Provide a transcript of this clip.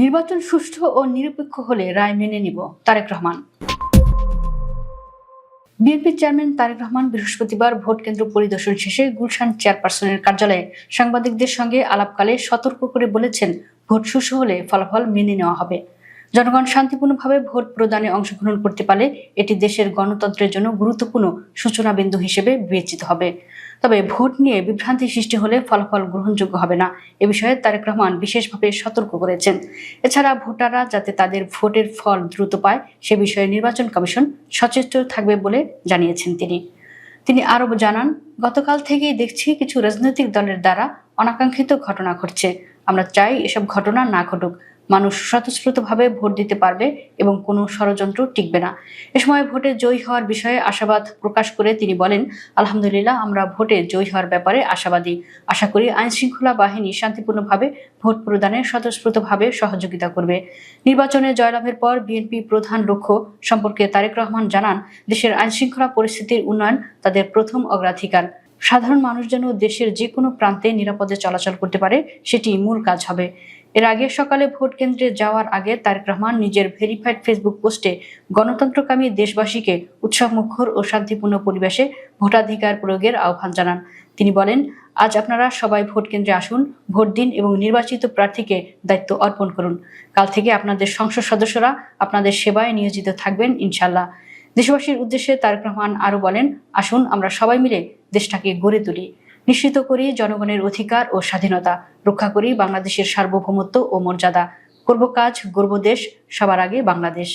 নির্বাচন সুষ্ঠু ও নিরপেক্ষ হলে রায় মেনে নিব, তারেক রহমান। বিএনপি চেয়ারম্যান তারেক রহমান বৃহস্পতিবার ভোট কেন্দ্র পরিদর্শন শেষে গুলশান চেয়ারপারসনের কার্যালয়ে সাংবাদিকদের সঙ্গে আলাপকালে সতর্ক করে বলেছেন, ভোট সুষ্ঠু হলে ফলাফল মেনে নেওয়া হবে। জনগণ শান্তিপূর্ণভাবে ভোট প্রদানে অংশগ্রহণ করতে পারলে এটি দেশের গণতন্ত্রের জন্য গুরুত্বপূর্ণ সূচনা বিন্দু হিসেবে বিবেচিত হবে। তবে ভোট নিয়ে বিভ্রান্তি সৃষ্টি হলে ফলাফল গ্রহণযোগ্য হবে না। এ বিষয়ে তারেক রহমান বিশেষভাবে সতর্ক করেছেন। এছাড়া ভোটাররা যাতে তাদের ভোটের ফল দ্রুত পায়, সে বিষয়ে নির্বাচন কমিশন সচেষ্ট থাকবে বলে জানিয়েছেন তিনি। তিনি আরও জানান, গতকাল থেকেই দেখছি কিছু রাজনৈতিক দলের দ্বারা অনাকাঙ্ক্ষিত ঘটনা ঘটছে। আমরা চাই এসব ঘটনা না ঘটুক। মানুষ স্বতঃস্ফূর্তভাবে ভোট দিতে পারবে এবং কোনো ষড়যন্ত্র টিকবে না। এ সময় ভোটে জয়ী হওয়ার বিষয়ে আশাবাদ প্রকাশ করে তিনি বলেন, আলহামদুলিল্লাহ, আমরা ভোটে জয়ী হওয়ার ব্যাপারে আশাবাদী। আশা করি আইন শৃঙ্খলা বাহিনী শান্তিপূর্ণভাবে ভোট প্রদানে স্বতঃস্ফূর্তভাবে সহযোগিতা করবে। নির্বাচনে জয়লাভের পর বিএনপি প্রধান লক্ষ্য সম্পর্কে তারেক রহমান জানান, দেশের আইন শৃঙ্খলা পরিস্থিতির উন্নয়ন তাদের প্রথম অগ্রাধিকার। সাধারণ মানুষ যেন দেশের যে কোনো প্রান্তে নিরাপদে চলাচল করতে পারে, সেটি মূল কাজ হবে। এর আগে সকালে ভোট কেন্দ্রে যাওয়ার আগে তারেক রহমান নিজের ভেরিফাইড ফেসবুক পোস্টে গণতন্ত্রকামী দেশবাসীকে উৎসবমুখর ও শান্তিপূর্ণ পরিবেশে ভোটাধিকার প্রয়োগের আহ্বান জানান। তিনি বলেন, আজ আপনারা সবাই ভোট কেন্দ্রে আসুন, ভোট দিন এবং নির্বাচিত প্রার্থীকে দায়িত্ব অর্পণ করুন। কাল থেকে আপনাদের সংসদ সদস্যরা আপনাদের সেবায় নিয়োজিত থাকবেন ইনশাল্লাহ দেশবাসীর উদ্দেশ্যে তারেক রহমান আরও বলেন, আসুন, আমরা সবাই মিলে দেশটাকে গড়ে তুলি। নিশ্চিত করি জনগণের অধিকার ও স্বাধীনতা রক্ষা করি বাংলাদেশের সার্বভৌমত্ব ও মর্যাদা। করব কাজ, গর্ব দেশ, সবার আগে বাংলাদেশ।